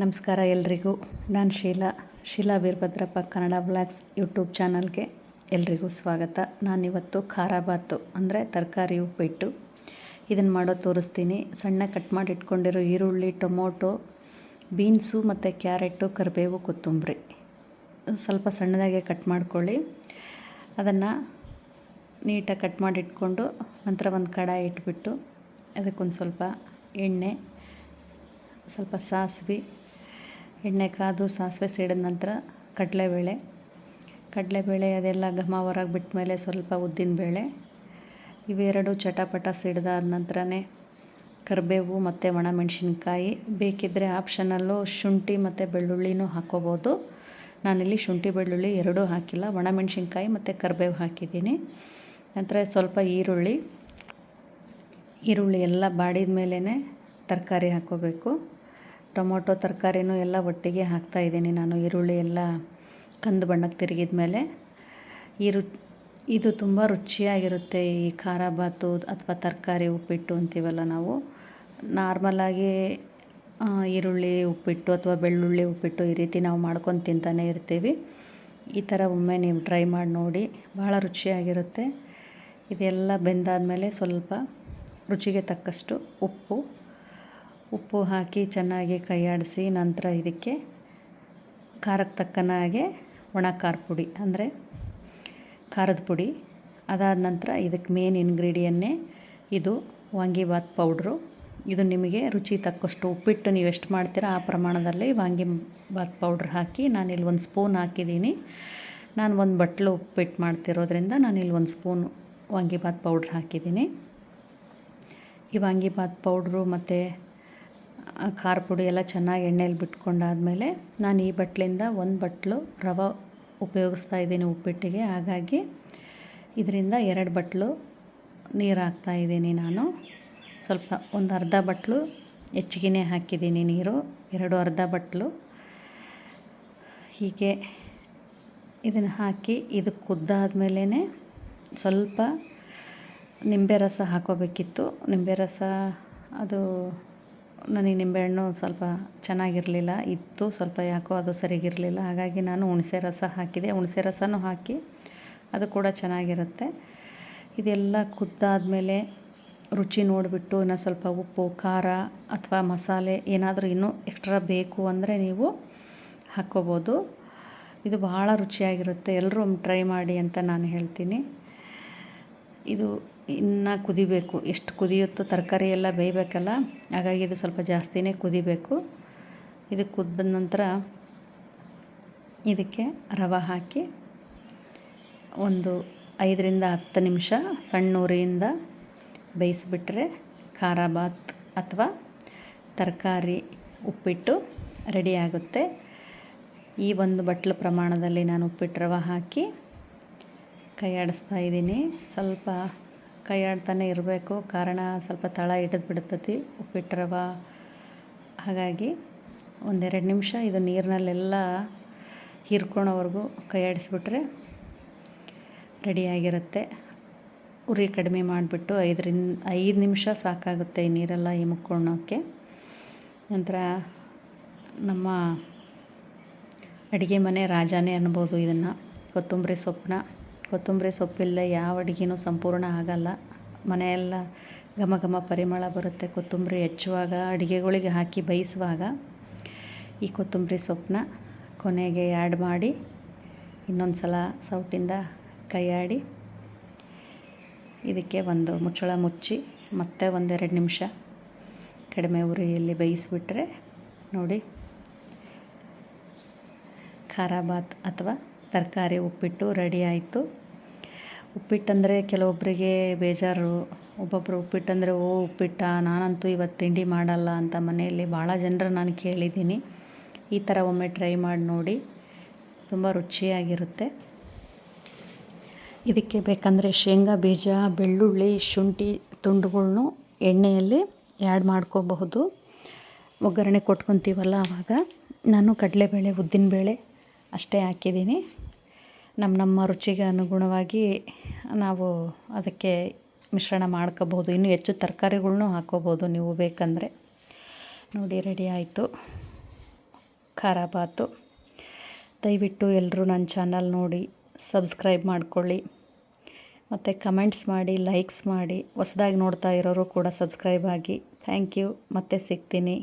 ನಮಸ್ಕಾರ ಎಲ್ರಿಗೂ. ನಾನು ಶೀಲಾ ಶೀಲಾ ವೀರಭದ್ರಪ್ಪ, ಕನ್ನಡ ಬ್ಲಾಗ್ಸ್ ಯೂಟ್ಯೂಬ್ ಚಾನಲ್ಗೆ ಎಲ್ರಿಗೂ ಸ್ವಾಗತ. ನಾನಿವತ್ತು ಖಾರ ಬಾತು ಅಂದರೆ ತರಕಾರಿ ಉಪ್ಪಿಟ್ಟು. ಇದನ್ನು ಮಾಡೋ ತೋರಿಸ್ತೀನಿ. ಸಣ್ಣ ಕಟ್ ಮಾಡಿ ಇಟ್ಕೊಂಡಿರೋ ಈರುಳ್ಳಿ, ಟೊಮೊಟೊ, ಬೀನ್ಸು ಮತ್ತು ಕ್ಯಾರೆಟು ಕರಿಬೇವು, ಕೊತ್ತಂಬರಿ. ಸ್ವಲ್ಪ ಸಣ್ಣದಾಗೆ ಕಟ್ ಮಾಡ್ಕೊಳ್ಳಿ. ಅದನ್ನು ನೀಟಾಗಿ ಕಟ್ ಮಾಡಿ ಇಟ್ಕೊಂಡು ನಂತರ ಒಂದು ಕಡಾಯಿ ಇಟ್ಬಿಟ್ಟು ಅದಕ್ಕೊಂದು ಸ್ವಲ್ಪ ಎಣ್ಣೆ ಸ್ವಲ್ಪ ಸಾಸಿವೆ ಎಣ್ಣೆ ಕಾದು ಸಾಸಿವೆ ಸಿಡಿದ ನಂತರ ಕಡಲೆಬೇಳೆ. ಕಡಲೆಬೇಳೆ ಅದೆಲ್ಲ ಘಮ ಹೊರಗೆ ಬಿಟ್ಟ ಮೇಲೆ ಸ್ವಲ್ಪ ಉದ್ದಿನಬೇಳೆ ಇವೆರಡು ಚಟಪಟ ಸಿಡಿದಾದ ನಂತರನೇ ಕರಿಬೇವು ಮತ್ತು ಒಣಮೆಣಸಿನ್ಕಾಯಿ. ಬೇಕಿದ್ದರೆ ಆಪ್ಷನಲ್ಲು ಶುಂಠಿ ಮತ್ತು ಬೆಳ್ಳುಳ್ಳಿನೂ ಹಾಕ್ಕೋಬೋದು. ನಾನಿಲ್ಲಿ ಶುಂಠಿ, ಬೆಳ್ಳುಳ್ಳಿ ಎರಡೂ ಹಾಕಿಲ್ಲ. ಒಣಮೆಣಸಿನ್ಕಾಯಿ ಮತ್ತು ಕರಿಬೇವು ಹಾಕಿದ್ದೀನಿ. ನಂತರ ಸ್ವಲ್ಪ ಈರುಳ್ಳಿ. ಈರುಳ್ಳಿ ಎಲ್ಲ ಬಾಡಿದ ಮೇಲೇ ತರಕಾರಿ ಹಾಕ್ಕೋಬೇಕು. ಟೊಮೊಟೊ, ತರಕಾರಿನೂ ಎಲ್ಲ ಒಟ್ಟಿಗೆ ಹಾಕ್ತಾಯಿದ್ದೀನಿ ನಾನು. ಈರುಳ್ಳಿ ಎಲ್ಲ ಕಂದು ಬಣ್ಣಕ್ಕೆ ತಿರುಗಿದ ಮೇಲೆ ಈರು, ಇದು ತುಂಬ ರುಚಿಯಾಗಿರುತ್ತೆ. ಈ ಖಾರ ಬಾತು ಅಥವಾ ತರಕಾರಿ ಉಪ್ಪಿಟ್ಟು ಅಂತೀವಲ್ಲ ನಾವು. ನಾರ್ಮಲಾಗಿ ಈರುಳ್ಳಿ ಉಪ್ಪಿಟ್ಟು ಅಥವಾ ಬೆಳ್ಳುಳ್ಳಿ ಉಪ್ಪಿಟ್ಟು ಈ ರೀತಿ ನಾವು ಮಾಡ್ಕೊಂಡು ತಿಂತಾನೆ ಇರ್ತೀವಿ. ಈ ಥರ ಒಮ್ಮೆ ನೀವು ಟ್ರೈ ಮಾಡಿ ನೋಡಿ. ಭಾಳ ರುಚಿಯಾಗಿರುತ್ತೆ. ಇದೆಲ್ಲ ಬೆಂದಾದಮೇಲೆ ಸ್ವಲ್ಪ ರುಚಿಗೆ ತಕ್ಕಷ್ಟು ಉಪ್ಪು. ಉಪ್ಪು ಹಾಕಿ ಚೆನ್ನಾಗಿ ಕೈಯಾಡಿಸಿ ನಂತರ ಇದಕ್ಕೆ ಖಾರಕ್ಕೆ ತಕ್ಕನ ಹಾಗೆ ಒಣ ಖಾರ ಪುಡಿ ಅಂದರೆ ಖಾರದ ಪುಡಿ. ಅದಾದ ನಂತರ ಇದಕ್ಕೆ ಮೇನ್ ಇಂಗ್ರೀಡಿಯನ್ನೇ ಇದು ವಾಂಗಿಬಾತ್ ಪೌಡ್ರು ಇದು ನಿಮಗೆ ರುಚಿ ತಕ್ಕಷ್ಟು ಉಪ್ಪಿಟ್ಟು ನೀವು ಎಷ್ಟು ಮಾಡ್ತೀರ ಆ ಪ್ರಮಾಣದಲ್ಲಿ ವಾಂಗಿಬಾತ್ ಪೌಡ್ರ್ ಹಾಕಿ ನಾನಿಲ್ಲಿ ಒಂದು ಸ್ಪೂನ್ ಹಾಕಿದ್ದೀನಿ. ನಾನು ಒಂದು ಬಟ್ಲು ಉಪ್ಪಿಟ್ಟು ಮಾಡ್ತಿರೋದ್ರಿಂದ ನಾನಿಲ್ಲಿ ಒಂದು ಸ್ಪೂನ್ ವಾಂಗಿಬಾತ್ ಪೌಡ್ರ್ ಹಾಕಿದ್ದೀನಿ. ಈ ವಾಂಗಿಬಾತ್ ಪೌಡ್ರು ಮತ್ತು ಖಾರ ಪುಡಿ ಎಲ್ಲ ಚೆನ್ನಾಗಿ ಎಣ್ಣೆಯಲ್ಲಿ ಬಿಟ್ಕೊಂಡಾದಮೇಲೆ ನಾನು ಈ ಬಟ್ಲಿಂದ ಒಂದು ಬಟ್ಲು ರವೆ ಉಪಯೋಗಿಸ್ತಾ ಇದ್ದೀನಿ ಉಪ್ಪಿಟ್ಟಿಗೆ. ಹಾಗಾಗಿ ಇದರಿಂದ ಎರಡು ಬಟ್ಲು ನೀರು ಹಾಕ್ತಾ ಇದ್ದೀನಿ ನಾನು. ಸ್ವಲ್ಪ ಒಂದು ಅರ್ಧ ಬಟ್ಲು ಹೆಚ್ಚಿಗೆನೇ ಹಾಕಿದ್ದೀನಿ ನೀರು, ಎರಡು ಅರ್ಧ ಬಟ್ಲು. ಹೀಗೆ ಇದನ್ನು ಹಾಕಿ ಇದು ಕುದ್ದಾದ್ಮೇಲೆ ಸ್ವಲ್ಪ ನಿಂಬೆ ರಸ ಹಾಕೋಬೇಕಿತ್ತು. ನಿಂಬೆ ರಸ ಅದು ನನಗೆ ನಿಂಬೆಹಣ್ಣು ಸ್ವಲ್ಪ ಚೆನ್ನಾಗಿರಲಿಲ್ಲ, ಇತ್ತು ಸ್ವಲ್ಪ ಯಾಕೋ ಅದು ಸರಿಗಿರಲಿಲ್ಲ. ಹಾಗಾಗಿ ನಾನು ಹುಣಸೆ ರಸ ಹಾಕಿದೆ. ಹುಣಸೆ ರಸನೂ ಹಾಕಿ ಅದು ಕೂಡ ಚೆನ್ನಾಗಿರುತ್ತೆ. ಇದೆಲ್ಲ ಕುದ್ದಾದಮೇಲೆ ರುಚಿ ನೋಡಿಬಿಟ್ಟು ಇನ್ನು ಸ್ವಲ್ಪ ಉಪ್ಪು, ಖಾರ ಅಥವಾ ಮಸಾಲೆ ಏನಾದರೂ ಇನ್ನೂ ಎಕ್ಸ್ಟ್ರಾ ಬೇಕು ಅಂದರೆ ನೀವು ಹಾಕ್ಕೋಬೋದು. ಇದು ಭಾಳ ರುಚಿಯಾಗಿರುತ್ತೆ. ಎಲ್ಲರೂ ಟ್ರೈ ಮಾಡಿ ಅಂತ ನಾನು ಹೇಳ್ತೀನಿ. ಇದು ಇನ್ನು ಕುದಿಬೇಕು. ಎಷ್ಟು ಕುದಿಯುತ್ತೋ ತರಕಾರಿ ಎಲ್ಲ ಬೇಯಬೇಕಲ್ಲ, ಹಾಗಾಗಿ ಇದು ಸ್ವಲ್ಪ ಜಾಸ್ತಿನೇ ಕುದಿಬೇಕು. ಇದು ಕುದ್ದ ನಂತರ ಇದಕ್ಕೆ ರವೆ ಹಾಕಿ ಒಂದು ಐದರಿಂದ ಹತ್ತು ನಿಮಿಷ ಸಣ್ಣ ಉರಿಯಿಂದ ಬೇಯಿಸಿಬಿಟ್ರೆ ಖಾರ ಬಾತ್ ಅಥವಾ ತರಕಾರಿ ಉಪ್ಪಿಟ್ಟು ರೆಡಿಯಾಗುತ್ತೆ ಈ ಒಂದು ಬಟ್ಲು ಪ್ರಮಾಣದಲ್ಲಿ ನಾನು ಉಪ್ಪಿಟ್ಟು ರವೆ ಹಾಕಿ ಕೈ ಆಡಿಸ್ತಾ ಇದ್ದೀನಿ. ಸ್ವಲ್ಪ ಕೈ ಇರಬೇಕು. ಕಾರಣ ಸ್ವಲ್ಪ ತಳ ಹಿಡಿದು ಬಿಡ್ತತಿ ಉಪ್ಪಿಟ್ಟು ರವ ಹಾಗಾಗಿ ಒಂದೆರಡು ನಿಮಿಷ ಇದು ನೀರಿನಲ್ಲೆಲ್ಲ ಹೀರ್ಕೊಳೋವರೆಗೂ ಕೈ ಆಡಿಸ್ಬಿಟ್ರೆ ರೆಡಿಯಾಗಿರುತ್ತೆ ಉರಿ ಕಡಿಮೆ ಮಾಡಿಬಿಟ್ಟು ಐದರಿಂದ, ಐದು ನಿಮಿಷ ಸಾಕಾಗುತ್ತೆ ಈ ನೀರೆಲ್ಲ ಮುಕ್ಕೊಳ್ಳೋಕ್ಕೆ ನಂತರ ನಮ್ಮ ಅಡುಗೆ ಮನೆ ರಾಜಾನೇ ಅನ್ಬೋದು ಇದನ್ನು, ಕೊತ್ತಂಬರಿ ಸೊಪ್ಪನ್ನ. ಕೊತ್ತಂಬರಿ ಸೊಪ್ಪಿಲ್ಲ, ಯಾವ ಅಡುಗೆನೂ ಸಂಪೂರ್ಣ ಆಗಲ್ಲ. ಮನೆಯೆಲ್ಲ ಘಮ ಘಮ ಪರಿಮಳ ಬರುತ್ತೆ ಕೊತ್ತಂಬರಿ ಹೆಚ್ಚುವಾಗ ಅಡುಗೆಗಳಿಗೆ ಹಾಕಿ ಬೇಯಿಸುವಾಗ. ಈ ಕೊತ್ತಂಬರಿ ಸೊಪ್ಪನ್ನ ಕೊನೆಗೆ ಆ್ಯಡ್ ಮಾಡಿ, ಇನ್ನೊಂದು ಸಲ ಸೌಟಿಂದ ಕೈಯಾಡಿ ಇದಕ್ಕೆ ಒಂದು ಮುಚ್ಚಳ ಮುಚ್ಚಿ ಮತ್ತೆ ಒಂದೆರಡು ನಿಮಿಷ ಕಡಿಮೆ ಉರಿಯಲ್ಲಿ ಬೇಯಿಸಿಬಿಟ್ರೆ ನೋಡಿ, ಖಾರ ಬಾತ್ ಅಥವಾ ತರಕಾರಿ ಉಪ್ಪಿಟ್ಟು ರೆಡಿ ಆಯಿತು. ಉಪ್ಪಿಟ್ಟಂದರೆ ಕೆಲವೊಬ್ಬರಿಗೆ ಬೇಜಾರು ಒಬ್ಬೊಬ್ಬರು ಉಪ್ಪಿಟ್ಟಂದರೆ, ಓ, ಉಪ್ಪಿಟ್ಟಾ, ನಾನಂತೂ ಇವತ್ತು ತಿಂಡಿ ಮಾಡಲ್ಲ ಅಂತ ಮನೆಯಲ್ಲಿ ಭಾಳ ಜನರು ನಾನು ಕೇಳಿದ್ದೀನಿ. ಈ ಥರ ಒಮ್ಮೆ ಟ್ರೈ ಮಾಡಿ ನೋಡಿ. ತುಂಬ ರುಚಿಯಾಗಿರುತ್ತೆ. ಇದಕ್ಕೆ ಬೇಕಂದರೆ ಶೇಂಗಾ ಬೀಜ, ಬೆಳ್ಳುಳ್ಳಿ, ಶುಂಠಿ ತುಂಡುಗಳನ್ನು ಎಣ್ಣೆಯಲ್ಲಿ ಆ್ಯಡ್ ಮಾಡ್ಕೋಬಹುದು. ಒಗ್ಗರಣೆ ಕೊಟ್ಕೊತೀವಲ್ಲ ಆವಾಗ. ನಾನು ಕಡಲೆಬೇಳೆ, ಉದ್ದಿನಬೇಳೆ ಅಷ್ಟೇ ಹಾಕಿದ್ದೀನಿ. ನಮ್ಮ ನಮ್ಮ ರುಚಿಗೆ ಅನುಗುಣವಾಗಿ ನಾವು ಅದಕ್ಕೆ ಮಿಶ್ರಣ ಮಾಡ್ಕೋಬೋದು. ಇನ್ನೂ ಹೆಚ್ಚು ತರಕಾರಿಗಳ್ನೂ ಹಾಕ್ಕೋಬೋದು ನೀವು ಬೇಕಂದರೆ. ನೋಡಿ ರೆಡಿ ಆಯಿತು. ಖಾರ ಬಾತು. ದಯವಿಟ್ಟು ಎಲ್ಲರೂ ನನ್ನ ಚಾನಲ್ ನೋಡಿ, ಸಬ್ಸ್ಕ್ರೈಬ್ ಮಾಡಿಕೊಳ್ಳಿ. ಮತ್ತು ಕಮೆಂಟ್ಸ್ ಮಾಡಿ, ಲೈಕ್ಸ್ ಮಾಡಿ. ಹೊಸದಾಗಿ ನೋಡ್ತಾ ಇರೋರು ಕೂಡ ಸಬ್ಸ್ಕ್ರೈಬ್ ಆಗಿ. Thank you. ಮತ್ತೆ ಸಿಗ್ತೀನಿ.